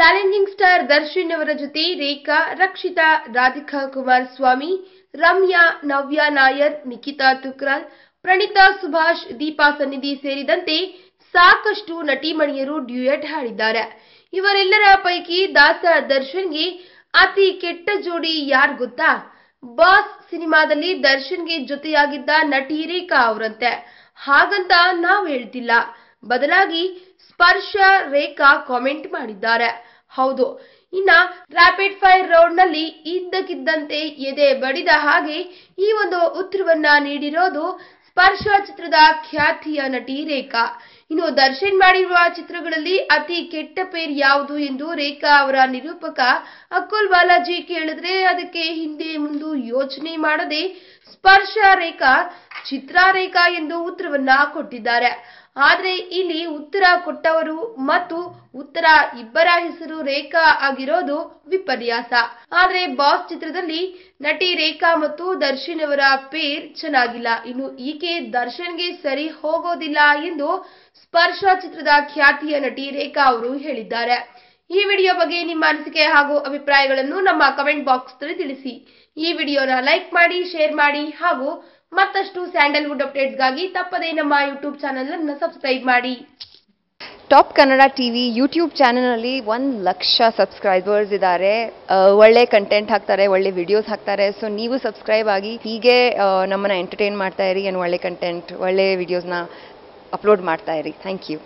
Challenging star Darshan ಅವರ ಜೊತೆ ರೇಖಾ, ರಕ್ಷಿತಾ, ರಾಧಿಕಾ ಕುಮಾರಸ್ವಾಮಿ ರಮ್ಯಾ, ನವ್ಯಾ ನಾಯರ್ ನಿಖಿತಾ ತುಕ್ರಾಲ್ ಪ್ರಣೀತಾ ಸುಭಾಷ್, ದೀಪಾ ಸನ್ನಿಧಿ ಸೇರಿದಂತೆ ಸಾಕಷ್ಟು ನಟಿಮಣಿಯರು ಡ್ಯೂಯೆಟ್ ಹಾಡಿದ್ದಾರೆ. ಇವರೆಲ್ಲರ ಪೈಕಿ ದಾಸ ದರ್ಶನ್ಗೆ ಅತಿ ಕೆಟ್ಟ ಜೋಡಿ ಯಾರ್ ಗೊತ್ತಾ? ಬಾಸ್ ಸಿನಿಮಾದಲ್ಲಿ ದರ್ಶನ್ಗೆ ಜೊತೆಯಾಗಿದ್ದ ನಟಿ ರೇಖಾ ಅವರಂತೆ. ಹಾಗಂತ ನಾವು ಹೇಳ್ತಿಲ್ಲ. ಬದಲಾಗಿ ಸ್ಪರ್ಶ ರೇಖಾ ಕಾಮೆಂಟ್ ಮಾಡಿದ್ದಾರೆ. ಹೌದು, ಇನ್ನ ರ್ಯಾಪಿಡ್ ಫೈರ್ ರೌಂಡ್ನಲ್ಲಿ ಇದ್ದಕ್ಕಿದ್ದಂತೆ ಎದೆ ಬಡಿದ ಹಾಗೆ ಈ ಒಂದು ಉತ್ತರವನ್ನ ನೀಡಿರೋದು ಸ್ಪರ್ಶ ಚಿತ್ರದ ಖ್ಯಾತಿಯ ನಟಿ ರೇಖಾ. ಇನ್ನು ದರ್ಶನ್ ಮಾಡಿರುವ ಚಿತ್ರಗಳಲ್ಲಿ ಅತಿ ಕೆಟ್ಟ ಪೇರ್ ಯಾವುದು ಎಂದು ರೇಖಾ ಅವರ ನಿರೂಪಕ ಅಕುಲ್ ಬಾಲಾಜಿ ಕೇಳಿದ್ರೆ ಅದಕ್ಕೆ ಹಿಂದೆ ಮುಂದು ಯೋಚನೆ ಮಾಡದೆ ಸ್ಪರ್ಶ ರೇಖಾ ಚಿತ್ರಾರೇಖಾ ಎಂದು ಉತ್ತರವನ್ನ ಕೊಟ್ಟಿದ್ದಾರೆ. ಆದ್ರೆ ಇಲ್ಲಿ ಉತ್ತರ ಕೊಟ್ಟವರು ಮತ್ತು ಉತ್ತರ ಇಬ್ಬರ ಹೆಸರು ರೇಖಾ ಆಗಿರೋದು ವಿಪರ್ಯಾಸ. ಆದ್ರೆ ಬಾಸ್ ಚಿತ್ರದಲ್ಲಿ ನಟಿ ರೇಖಾ ಮತ್ತು ದರ್ಶನ್ ಅವರ ಪೇರ್ ಚೆನ್ನಾಗಿಲ್ಲ. ಇನ್ನು ಈಕೆ ದರ್ಶನ್ಗೆ ಸರಿ ಹೋಗೋದಿಲ್ಲ ಎಂದು ಸ್ಪರ್ಶ ಚಿತ್ರದ ಖ್ಯಾತಿಯ ನಟಿ ರೇಖಾ ಅವರು ಹೇಳಿದ್ದಾರೆ. ಈ ವಿಡಿಯೋ ಬಗ್ಗೆ ನಿಮ್ಮ ಅನಿಸಿಕೆ ಹಾಗೂ ಅಭಿಪ್ರಾಯಗಳನ್ನು ನಮ್ಮ ಕಮೆಂಟ್ ಬಾಕ್ಸ್ ತಿಳಿಸಿ. ಈ ವಿಡಿಯೋನ ಲೈಕ್ ಮಾಡಿ, ಶೇರ್ ಮಾಡಿ ಹಾಗೂ ಮತ್ತಷ್ಟು ಸ್ಯಾಂಡಲ್ವುಡ್ ಅಪ್ಡೇಟ್ಸ್ಗಾಗಿ ತಪ್ಪದೇ ನಮ್ಮ ಯೂಟ್ಯೂಬ್ ಚಾನೆಲ್ ಅನ್ನು ಸಬ್ಸ್ಕ್ರೈಬ್ ಮಾಡಿ. ಟಾಪ್ ಕನ್ನಡ ಟಿವಿ ಯೂಟ್ಯೂಬ್ ಚಾನಲ್ನಲ್ಲಿ ಒಂದು ಲಕ್ಷ ಸಬ್ಸ್ಕ್ರೈಬರ್ಸ್ ಇದ್ದಾರೆ. ಒಳ್ಳೆ ಕಂಟೆಂಟ್ ಹಾಕ್ತಾರೆ, ಒಳ್ಳೆ ವಿಡಿಯೋಸ್ ಹಾಕ್ತಾರೆ. ಸೊ ನೀವು ಸಬ್ಸ್ಕ್ರೈಬ್ ಆಗಿ ಹೀಗೆ ನಮ್ಮನ್ನ ಎಂಟರ್ಟೈನ್ ಮಾಡ್ತಾ ಇರಿ ಏನು ಒಳ್ಳೆ ಕಂಟೆಂಟ್ ಒಳ್ಳೆ ವಿಡಿಯೋಸ್ನ ಅಪ್ಲೋಡ್ ಮಾಡ್ತಾ ಇರಿ. Thank you